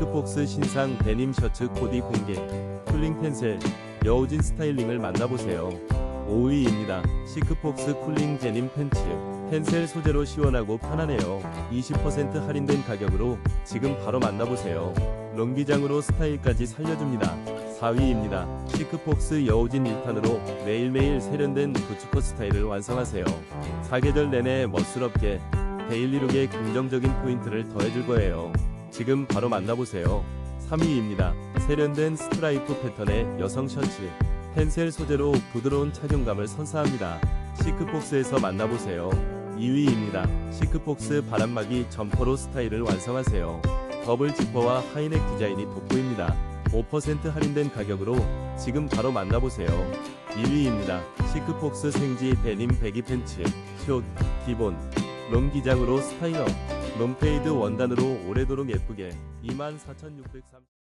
시크폭스 신상 데님 셔츠 코디 공개. 쿨링 펜셀 여우진 스타일링을 만나보세요. 5위입니다. 시크폭스 쿨링 데님 팬츠. 펜셀 소재로 시원하고 편하네요. 20% 할인된 가격으로 지금 바로 만나보세요. 롱기장으로 스타일까지 살려줍니다. 4위입니다. 시크폭스 여우진 1탄으로 매일매일 세련된 부츠컷 스타일을 완성하세요. 사계절 내내 멋스럽게 데일리룩에 긍정적인 포인트를 더해줄 거예요. 지금 바로 만나보세요. 3위입니다. 세련된 스트라이프 패턴의 여성 셔츠. 펜셀 소재로 부드러운 착용감을 선사합니다. 시크폭스에서 만나보세요. 2위입니다. 시크폭스 바람막이 점퍼로 스타일을 완성하세요. 더블 지퍼와 하이넥 디자인이 돋보입니다. 5% 할인된 가격으로 지금 바로 만나보세요. 1위입니다. 시크폭스 생지 데님 배기 팬츠. 숏, 기본, 롱 기장으로 스타일업, 롱페이드 원단으로 오래도록 예쁘게 24,630